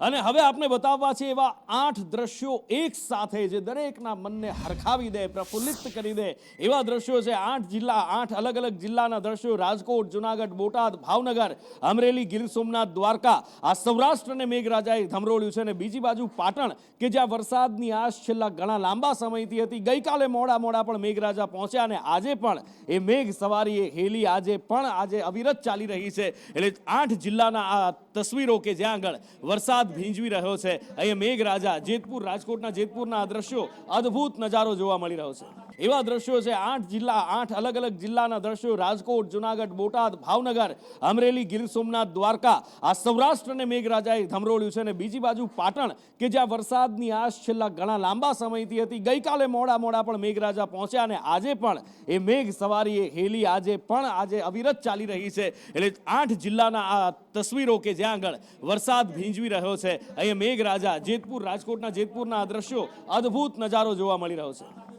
અને હવે આપને બતાવવા છે એવા આઠ દ્રશ્યો એક સાથે જે દરેકના મનને હરખાવી દે, પ્રફુલ્લિત કરી દે. એવા દ્રશ્યો છે આઠ જિલ્લા, આઠ અલગ અલગ જિલ્લાના દ્રશ્યો. રાજકોટ, જુનાગઢ, બોટાદ, ભાવનગર, અમરેલી, ગીર સોમનાથ, દ્વારકા. આ સૌરાષ્ટ્રને મેઘરાજાએ ધમરોળ્યું છે અને બીજી બાજુ પાટણ, કે જ્યાં વરસાદની આશ છેલ્લા ઘણા લાંબા સમયથી હતી. ગઈકાલે મોડા મોડા પણ મેઘરાજા પહોંચ્યા અને આજે પણ એ મેઘ સવારી એ હેલી. આજે પણ આજે અવિરત ચાલી રહી છે. એટલે આઠ જિલ્લાના આ તસવીરો કે જ્યાં આગળ વરસાદ ભીંજવી રહ્યો છે. અહીંયા મેઘરાજા, જેતપુર, રાજકોટના જેતપુરના આ દ્રશ્યો અદ્ભુત નજારો જોવા મળી રહ્યો છે. એવા દ્રશ્યો છે, આઠ જિલ્લા, આઠ અલગ અલગ જિલ્લાના દ્રશ્યો. રાજકોટ, જુનાગઢ, બોટાદ, ભાવનગર, અમરેલી, ગીર સોમનાથ, દ્વારકા. આ સૌરાષ્ટ્રને મેઘરાજાએ ધમરોળ્યું છે અને બીજી બાજુ પાટણ, કે જ્યાં વરસાદની આશ છેલ્લા ઘણા લાંબા સમયથી હતી. ગઈકાલે મોડા મોડા પણ મેઘરાજા પહોંચ્યા અને આજે પણ એ મેઘ સવારી એ હેલી. આજે પણ આજે અવિરત ચાલી રહી છે. એટલે આઠ જિલ્લાના આ તસવીરો કે જ્યાં આગળ વરસાદ ભીંજવી છે. અહીંયા મેઘરાજા જેતપુર રાજકોટના જેતપુરના આ દ્રશ્યો અદ્ભુત નજારો જોવા મળી રહ્યો છે.